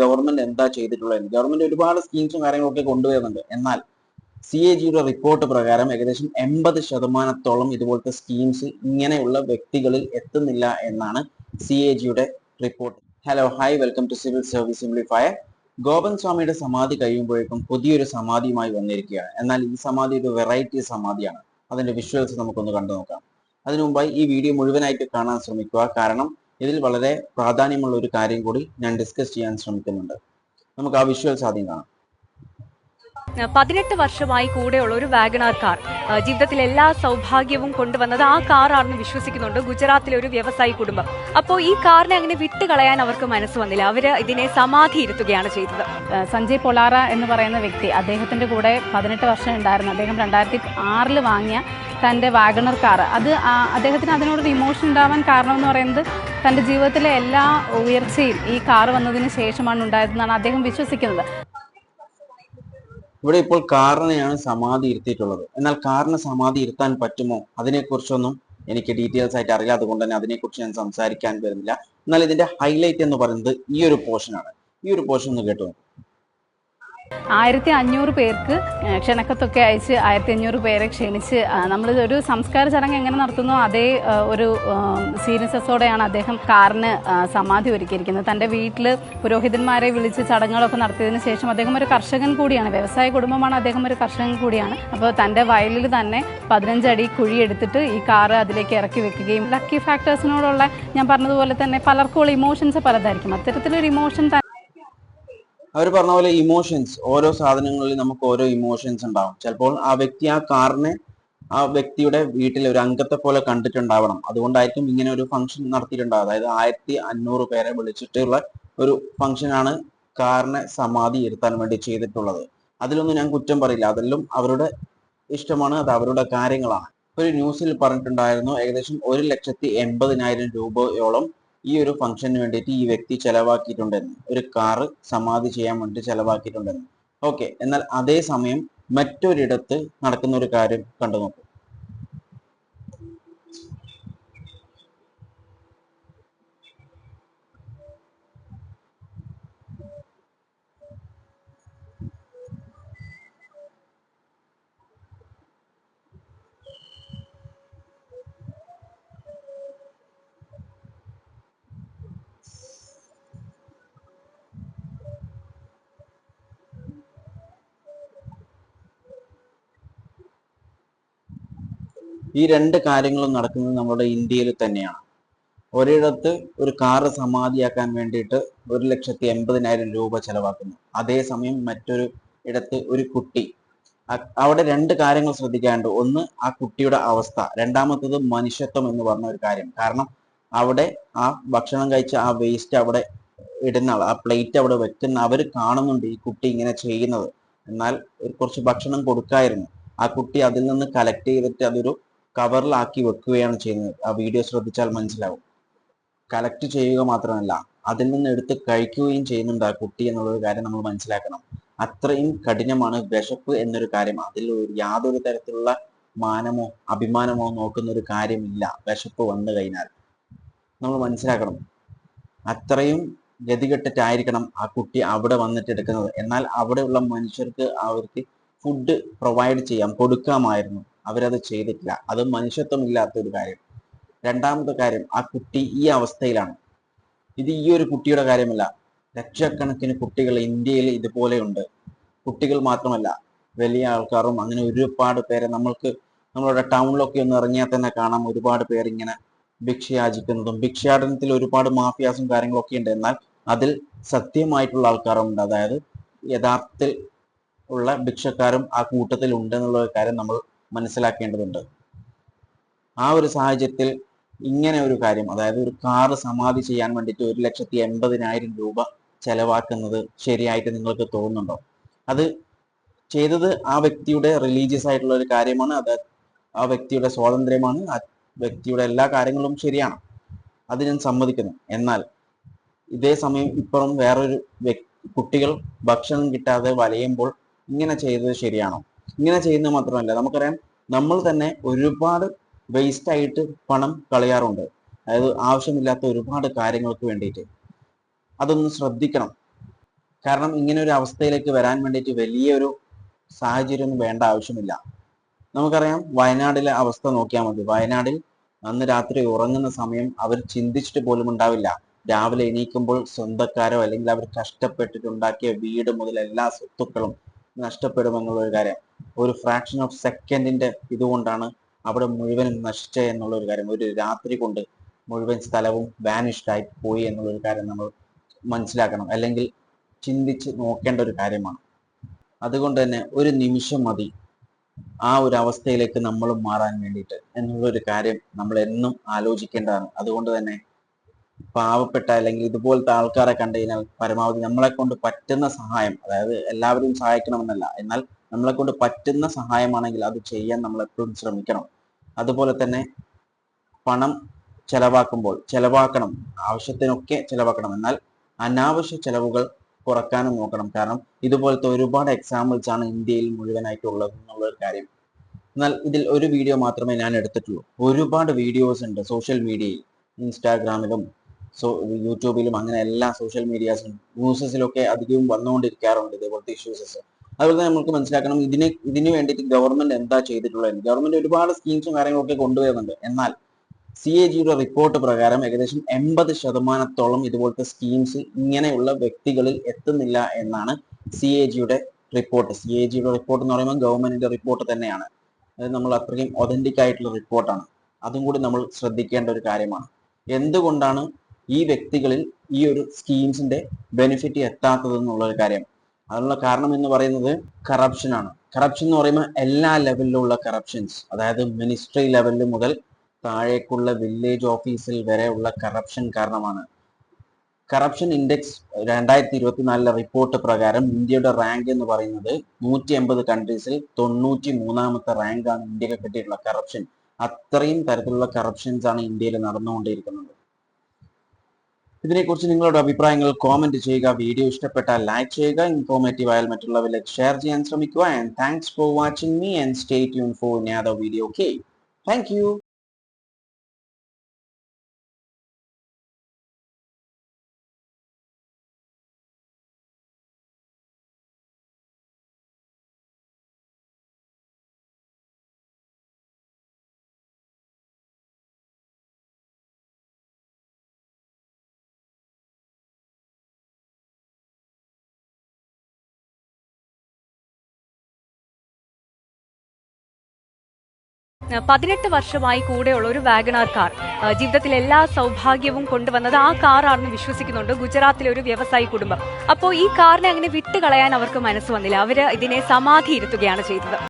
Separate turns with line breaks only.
government എന്താ ചെയ്തിട്ടുള്ളത് government ഒരുപാട് സ്കീംസും കാര്യങ്ങളൊക്കെ കൊണ്ടുവരുന്നുണ്ട് എന്നാൽ സി എ ജിയുടെ റിപ്പോർട്ട് പ്രകാരം ഏകദേശം എൺപത് ശതമാനത്തോളം ഇതുപോലത്തെ സ്കീംസ് ഇങ്ങനെയുള്ള വ്യക്തികളിൽ എത്തുന്നില്ല എന്നാണ് സി എ ജിയുടെ report hello hi welcome to civil service simplifier Gopan സ്വാമിയുടെ സമാധി കഴിയുമ്പോഴേക്കും പുതിയൊരു സമാധിയുമായി വന്നിരിക്കുകയാണ് എന്നാൽ ഈ സമാധി ഒരു വെറൈറ്റി സമാധിയാണ് അതിന്റെ വിഷ്വൽസ് നമുക്കൊന്ന് കണ്ടു നോക്കാം അതിനു മുമ്പായി ഈ വീഡിയോ മുഴുവനായിട്ട് കാണാൻ ശ്രമിക്കുക കാരണം ഇതിൽ വളരെ പ്രാധാന്യമുള്ള ഒരു കാര്യം കൂടി ഞാൻ ഡിസ്കസ് ചെയ്യാൻ ശ്രമിക്കുന്നുണ്ട് നമുക്ക് ആ വിഷ്വൽ സാധ്യം കാണാം
പതിനെട്ട് വർഷമായി കൂടെയുള്ള ഒരു വാഗണാർ കാർ ജീവിതത്തിൽ എല്ലാ സൗഭാഗ്യവും കൊണ്ടുവന്നത് ആ കാറാണെന്ന് വിശ്വസിക്കുന്നുണ്ട് ഗുജറാത്തിലെ ഒരു വ്യവസായി കുടുംബം അപ്പോൾ ഈ കാറിനെ അങ്ങനെ വിട്ട് കളയാൻ അവർക്ക് മനസ്സ് വന്നില്ല അവര് ഇതിനെ സമാധി ഇരുത്തുകയാണ് ചെയ്തത്
സഞ്ജയ് പൊളാറ എന്ന് പറയുന്ന വ്യക്തി അദ്ദേഹത്തിന്റെ കൂടെ പതിനെട്ട് വർഷം ഉണ്ടായിരുന്നു അദ്ദേഹം രണ്ടായിരത്തി ആറിൽ വാങ്ങിയ തൻ്റെ വാഗണർ കാർ അത് അദ്ദേഹത്തിന് അതിനോടൊരു ഇമോഷൻ ഉണ്ടാവാൻ കാരണം എന്ന് പറയുന്നത് തൻ്റെ ജീവിതത്തിലെ എല്ലാ ഉയർച്ചയും ഈ കാർ വന്നതിന് ശേഷമാണ് ഉണ്ടായതെന്നാണ് അദ്ദേഹം വിശ്വസിക്കുന്നത്
ഇവിടെ ഇപ്പോൾ കാറിനെയാണ് സമാധി ഇരുത്തിയിട്ടുള്ളത് എന്നാൽ കാറിന് സമാധി ഇരുത്താൻ പറ്റുമോ അതിനെക്കുറിച്ചൊന്നും എനിക്ക് ഡീറ്റെയിൽസ് ആയിട്ട് അറിയാം അതുകൊണ്ട് തന്നെ അതിനെക്കുറിച്ച് ഞാൻ സംസാരിക്കാൻ വരുന്നില്ല എന്നാൽ ഇതിന്റെ ഹൈലൈറ്റ് എന്ന് പറയുന്നത് ഈ ഒരു പോർഷനാണ് ഈ ഒരു പോർഷൻ ഒന്ന് കേട്ടു
ആയിരത്തി അഞ്ഞൂറ് പേർക്ക് ക്ഷണക്കത്തൊക്കെ അയച്ച് ആയിരത്തി അഞ്ഞൂറ് പേരെ ക്ഷണിച്ച് നമ്മൾ ഒരു സംസ്കാര ചടങ്ങ് എങ്ങനെ നടത്തുന്നു അതേ ഒരു സീരിയസസോടെയാണ് അദ്ദേഹം കാറിന് സമാധി ഒരുക്കിയിരിക്കുന്നത് തൻ്റെ വീട്ടിൽ പുരോഹിതന്മാരെ വിളിച്ച് ചടങ്ങുകളൊക്കെ നടത്തിയതിന് ശേഷം അദ്ദേഹം ഒരു കർഷകൻ കൂടിയാണ് വ്യവസായ കുടുംബമാണ് അദ്ദേഹം ഒരു കർഷകൻ കൂടിയാണ് അപ്പോൾ തൻ്റെ വയലിൽ തന്നെ പതിനഞ്ചടി കുഴി എടുത്തിട്ട് ഈ കാറ് അതിലേക്ക് ഇറക്കി വെക്കുകയും ലക്കി ഫാക്ടേഴ്സിനോടുള്ള ഞാൻ പറഞ്ഞതുപോലെ തന്നെ പലർക്കും ഉള്ള ഇമോഷൻസ് പലതായിരിക്കും അത്തരത്തിലൊരു ഇമോഷൻ
അവർ പറഞ്ഞ പോലെ ഇമോഷൻസ് ഓരോ സാധനങ്ങളിൽ നമുക്ക് ഓരോ ഇമോഷൻസ് ഉണ്ടാവും ചിലപ്പോൾ ആ വ്യക്തി ആ കാറിനെ ആ വ്യക്തിയുടെ വീട്ടിലെ ഒരു അംഗത്തെ പോലെ കണ്ടിട്ടുണ്ടാവണം അതുകൊണ്ടായിരിക്കും ഇങ്ങനെ ഒരു ഫംഗ്ഷൻ നടത്തിയിട്ടുണ്ടാവുക അതായത് ആയിരത്തി അഞ്ഞൂറ് പേരെ വിളിച്ചിട്ടുള്ള ഒരു ഫംഗ്ഷനാണ് കാറിനെ സമാധി ഇരുത്താൻ വേണ്ടി ചെയ്തിട്ടുള്ളത് അതിലൊന്നും ഞാൻ കുറ്റം പറയില്ല അതെല്ലാം അവരുടെ ഇഷ്ടമാണ് അത് അവരുടെ കാര്യങ്ങളാണ് ഒരു ന്യൂസിൽ പറഞ്ഞിട്ടുണ്ടായിരുന്നു ഏകദേശം ഒരു ലക്ഷത്തി എൺപതിനായിരം രൂപയോളം ഈ ഒരു ഫംഗ്ഷന് വേണ്ടിയിട്ട് ഈ വ്യക്തി ചെലവാക്കിയിട്ടുണ്ടെന്ന് ഒരു കാറ് സമാധി ചെയ്യാൻ വേണ്ടി ചെലവാക്കിയിട്ടുണ്ടെന്ന് ഓക്കെ എന്നാൽ അതേ സമയം മറ്റൊരിടത്ത് നടക്കുന്ന ഒരു കാര്യം കണ്ടു നോക്കും ഈ രണ്ട് കാര്യങ്ങളും നടക്കുന്നത് നമ്മുടെ ഇന്ത്യയിൽ തന്നെയാണ് ഒരിടത്ത് ഒരു കാറ് സമാധിയാക്കാൻ വേണ്ടിയിട്ട് ഒരു ലക്ഷത്തി എൺപതിനായിരം രൂപ ചെലവാക്കുന്നു അതേസമയം മറ്റൊരു ഇടത്ത് ഒരു കുട്ടി അവിടെ രണ്ട് കാര്യങ്ങൾ ശ്രദ്ധിക്കാനുണ്ട് ഒന്ന് ആ കുട്ടിയുടെ അവസ്ഥ രണ്ടാമത്തത് മനുഷ്യത്വം എന്ന് പറഞ്ഞ ഒരു കാര്യം കാരണം അവിടെ ആ ഭക്ഷണം കഴിച്ച ആ വേസ്റ്റ് അവിടെ ഇടുന്ന ആ പ്ലേറ്റ് അവിടെ വെക്കുന്ന അവർ കാണുന്നുണ്ട് ഈ കുട്ടി ഇങ്ങനെ ചെയ്യുന്നത് എന്നാൽ കുറച്ച് ഭക്ഷണം കൊടുക്കായിരുന്നു ആ കുട്ടി അതിൽ നിന്ന് കളക്ട് ചെയ്തിട്ട് അതൊരു കവറിലാക്കി വെക്കുകയാണ് ചെയ്യുന്നത് ആ വീഡിയോ ശ്രദ്ധിച്ചാൽ മനസ്സിലാവും കളക്ട് ചെയ്യുക മാത്രമല്ല അതിൽ നിന്ന് എടുത്ത് കഴിക്കുകയും ചെയ്യുന്നുണ്ട് ആ കുട്ടി എന്നുള്ളൊരു കാര്യം നമ്മൾ മനസ്സിലാക്കണം അത്രയും കഠിനമാണ് വിശപ്പ് എന്നൊരു കാര്യം അതിൽ യാതൊരു തരത്തിലുള്ള മാനമോ അഭിമാനമോ നോക്കുന്ന ഒരു കാര്യമില്ല വിശപ്പ് വന്നു കഴിഞ്ഞാൽ നമ്മൾ മനസ്സിലാക്കണം അത്രയും ഗതികെട്ടിട്ടായിരിക്കണം ആ കുട്ടി അവിടെ വന്നിട്ട് എടുക്കുന്നത് എന്നാൽ അവിടെയുള്ള മനുഷ്യർക്ക് അവർക്ക് ഫുഡ് പ്രൊവൈഡ് ചെയ്യാം കൊടുക്കാമായിരുന്നു അവരത് ചെയ്തിട്ടില്ല അത് മനുഷ്യത്വം ഇല്ലാത്ത ഒരു കാര്യം രണ്ടാമത്തെ കാര്യം ആ കുട്ടി ഈ അവസ്ഥയിലാണ് ഇത് ഈ ഒരു കുട്ടിയുടെ കാര്യമല്ല ലക്ഷക്കണക്കിന് കുട്ടികൾ ഇന്ത്യയിൽ ഇതുപോലെയുണ്ട് കുട്ടികൾ മാത്രമല്ല വലിയ ആൾക്കാരും അങ്ങനെ ഒരുപാട് പേരെ നമ്മൾക്ക് നമ്മളുടെ ടൗണിലൊക്കെ ഒന്ന് ഇറങ്ങിയാൽ തന്നെ കാണാം ഒരുപാട് പേർ ഇങ്ങനെ ഭിക്ഷയാചിക്കുന്നതും ഭിക്ഷാടനത്തിൽ ഒരുപാട് മാഫിയാസും കാര്യങ്ങളൊക്കെ ഉണ്ട് എന്നാൽ അതിൽ സത്യമായിട്ടുള്ള ആൾക്കാരുണ്ട് അതായത് യഥാർത്ഥത്തിൽ ഉള്ള ഭിക്ഷക്കാരും ആ കൂട്ടത്തിൽ ഉണ്ട് എന്നുള്ള കാര്യം നമ്മൾ മനസ്സിലാക്കേണ്ടതുണ്ട് ആ ഒരു സാഹചര്യത്തിൽ ഇങ്ങനെ ഒരു കാര്യം അതായത് ഒരു കാറ് സമാധി ചെയ്യാൻ വേണ്ടിയിട്ട് ഒരു ലക്ഷത്തി എൺപതിനായിരം രൂപ ചെലവാക്കുന്നത് ശരിയായിട്ട് നിങ്ങൾക്ക് തോന്നുന്നുണ്ടോ അത് ചെയ്തത് ആ വ്യക്തിയുടെ റിലീജിയസ് ആയിട്ടുള്ള ഒരു കാര്യമാണ് അത് ആ വ്യക്തിയുടെ സ്വാതന്ത്ര്യമാണ് ആ വ്യക്തിയുടെ എല്ലാ കാര്യങ്ങളും ശരിയാണ് അത് ഞാൻ സമ്മതിക്കുന്നു എന്നാൽ ഇതേ സമയം ഇപ്പുറം വേറൊരു കുട്ടികൾ ഭക്ഷണം കിട്ടാതെ വലയുമ്പോൾ ഇങ്ങനെ ചെയ്തത് ശരിയാണോ ഇങ്ങനെ ചെയ്യുന്നത് മാത്രമല്ല നമുക്കറിയാം നമ്മൾ തന്നെ ഒരുപാട് വേസ്റ്റ് ആയിട്ട് പണം കളയാറുണ്ട് അതായത് ആവശ്യമില്ലാത്ത ഒരുപാട് കാര്യങ്ങൾക്ക് വേണ്ടിയിട്ട് അതൊന്ന് ശ്രദ്ധിക്കണം കാരണം ഇങ്ങനെ ഒരു അവസ്ഥയിലേക്ക് വരാൻ വേണ്ടിയിട്ട് വലിയൊരു സാഹചര്യം വേണ്ട ആവശ്യമില്ല നമുക്കറിയാം വയനാടിലെ അവസ്ഥ നോക്കിയാൽ മതി വയനാടിൽ അന്ന് രാത്രി ഉറങ്ങുന്ന സമയം അവർ ചിന്തിച്ചിട്ട് പോലും ഉണ്ടാവില്ല രാവിലെ എണീക്കുമ്പോൾ സ്വന്തക്കാരോ അല്ലെങ്കിൽ അവർ കഷ്ടപ്പെട്ടിട്ടുണ്ടാക്കിയ വീട് മുതൽ എല്ലാ സ്വത്തുക്കളും ഒരു കാര്യം ഒരു ഫ്രാക്ഷൻ ഓഫ് സെക്കൻഡിന്റെ ഇതുകൊണ്ടാണ് അവിടെ മുഴുവനും എന്നുള്ള ഒരു കാര്യം ഒരു രാത്രി കൊണ്ട് മുഴുവൻ സ്ഥലവും വാനിഷ്ഡായി പോയി എന്നുള്ളൊരു കാര്യം നമ്മൾ മനസ്സിലാക്കണം അല്ലെങ്കിൽ ചിന്തിച്ച് നോക്കേണ്ട ഒരു കാര്യമാണ് അതുകൊണ്ട് തന്നെ ഒരു നിമിഷം മതി ആ ഒരു അവസ്ഥയിലേക്ക് നമ്മൾ മാറാൻ വേണ്ടിയിട്ട് എന്നുള്ളൊരു കാര്യം നമ്മൾ എന്നും ആലോചിക്കേണ്ടതാണ് അതുകൊണ്ട് തന്നെ പാവപ്പെട്ട അല്ലെങ്കിൽ ഇതുപോലത്തെ ആൾക്കാരെ കണ്ടു കഴിഞ്ഞാൽ പരമാവധി നമ്മളെ കൊണ്ട് പറ്റുന്ന സഹായം അതായത് എല്ലാവരും സഹായിക്കണമെന്നല്ല എന്നാൽ നമ്മളെ കൊണ്ട് പറ്റുന്ന സഹായമാണെങ്കിൽ അത് ചെയ്യാൻ നമ്മൾ എപ്പോഴും ശ്രമിക്കണം അതുപോലെ തന്നെ പണം ചെലവാക്കുമ്പോൾ ചെലവാക്കണം ആവശ്യത്തിനൊക്കെ ചെലവാക്കണം എന്നാൽ അനാവശ്യ ചെലവുകൾ കുറക്കാനും നോക്കണം കാരണം ഇതുപോലത്തെ ഒരുപാട് എക്സാമ്പിൾസ് ആണ് ഇന്ത്യയിൽ മുഴുവനായിട്ടുള്ളത് എന്നുള്ള ഒരു കാര്യം എന്നാൽ ഇതിൽ ഒരു വീഡിയോ മാത്രമേ ഞാൻ എടുത്തിട്ടുള്ളൂ ഒരുപാട് വീഡിയോസ് ഉണ്ട് സോഷ്യൽ മീഡിയയിൽ ഇൻസ്റ്റാഗ്രാമിലും സോ യൂട്യൂബിലും അങ്ങനെ എല്ലാ സോഷ്യൽ മീഡിയാസിലും ന്യൂസസിലൊക്കെ അധികവും വന്നുകൊണ്ടിരിക്കാറുണ്ട് ഇതേപോലത്തെ ഇഷ്യൂസസ് അതുപോലെ തന്നെ നമുക്ക് മനസ്സിലാക്കണം ഇതിന് ഇതിന് വേണ്ടിയിട്ട് ഗവൺമെന്റ് എന്താ ചെയ്തിട്ടുള്ളത് ഗവൺമെന്റ് ഒരുപാട് സ്കീംസും കാര്യങ്ങളൊക്കെ കൊണ്ടുവരുന്നുണ്ട് എന്നാൽ സി എ ജിയുടെ റിപ്പോർട്ട് പ്രകാരം ഏകദേശം എൺപത് ശതമാനത്തോളം ഇതുപോലത്തെ സ്കീംസ് ഇങ്ങനെയുള്ള വ്യക്തികളിൽ എത്തുന്നില്ല എന്നാണ് സി എ ജിയുടെ റിപ്പോർട്ട് സി എ ജിയുടെ റിപ്പോർട്ട് എന്ന് പറയുമ്പോൾ ഗവൺമെന്റിന്റെ റിപ്പോർട്ട് തന്നെയാണ് അത് നമ്മൾ അത്രയും ഒതന്റിക് ആയിട്ടുള്ള റിപ്പോർട്ടാണ് അതും കൂടി നമ്മൾ ശ്രദ്ധിക്കേണ്ട ഒരു കാര്യമാണ് എന്തുകൊണ്ടാണ് ഈ വ്യക്തികളിൽ ഈ ഒരു സ്കീംസിന്റെ ബെനിഫിറ്റ് എത്താത്തത് എന്നുള്ള ഒരു കാര്യം അതിനുള്ള കാരണം എന്ന് പറയുന്നത് കറപ്ഷനാണ് കറപ്ഷൻ എന്ന് പറയുമ്പോൾ എല്ലാ ലെവലിലുള്ള കറപ്ഷൻസ് അതായത് മിനിസ്ട്രി ലെവലിൽ മുതൽ താഴേക്കുള്ള വില്ലേജ് ഓഫീസിൽ വരെയുള്ള കറപ്ഷൻ കാരണമാണ് കറപ്ഷൻ ഇൻഡെക്സ് രണ്ടായിരത്തി നാലിലെ റിപ്പോർട്ട് പ്രകാരം ഇന്ത്യയുടെ റാങ്ക് എന്ന് പറയുന്നത് നൂറ്റി എൺപത് കൺട്രീസിൽ തൊണ്ണൂറ്റി മൂന്നാമത്തെ റാങ്കാണ് ഇന്ത്യക്ക് കിട്ടിയിട്ടുള്ള കറപ്ഷൻ അത്രയും തരത്തിലുള്ള കറപ്ഷൻസ് ആണ് ഇന്ത്യയിൽ നടന്നുകൊണ്ടിരിക്കുന്നത് ഇതിനെക്കുറിച്ച് നിങ്ങളുടെ അഭിപ്രായങ്ങൾ കോമന്റ് ചെയ്യുക വീഡിയോ ഇഷ്ടപ്പെട്ടാൽ ലൈക്ക് ചെയ്യുക ഇൻഫോർമേറ്റീവ് ആയാൽ മറ്റുള്ളവരിലേക്ക് ഷെയർ ചെയ്യാൻ ശ്രമിക്കുക and thanks for watching me and stay tune for നാദ വീഡിയോ ഓക്കെ താങ്ക് യു
പതിനെട്ട് വർഷമായി കൂടെയുള്ള ഒരു വാഗണാർ കാർ ജീവിതത്തിൽ എല്ലാ സൗഭാഗ്യവും കൊണ്ടുവന്നത് ആ കാറാണെന്ന് വിശ്വസിക്കുന്നുണ്ട് ഗുജറാത്തിലെ ഒരു വ്യവസായി കുടുംബം അപ്പോൾ ഈ കാറിനെ അങ്ങനെ വിട്ടുകളയാൻ അവർക്ക് മനസ്സ് വന്നില്ല അവർ ഇതിനെ സമാധി ഇരുത്തുകയാണ് ചെയ്തത്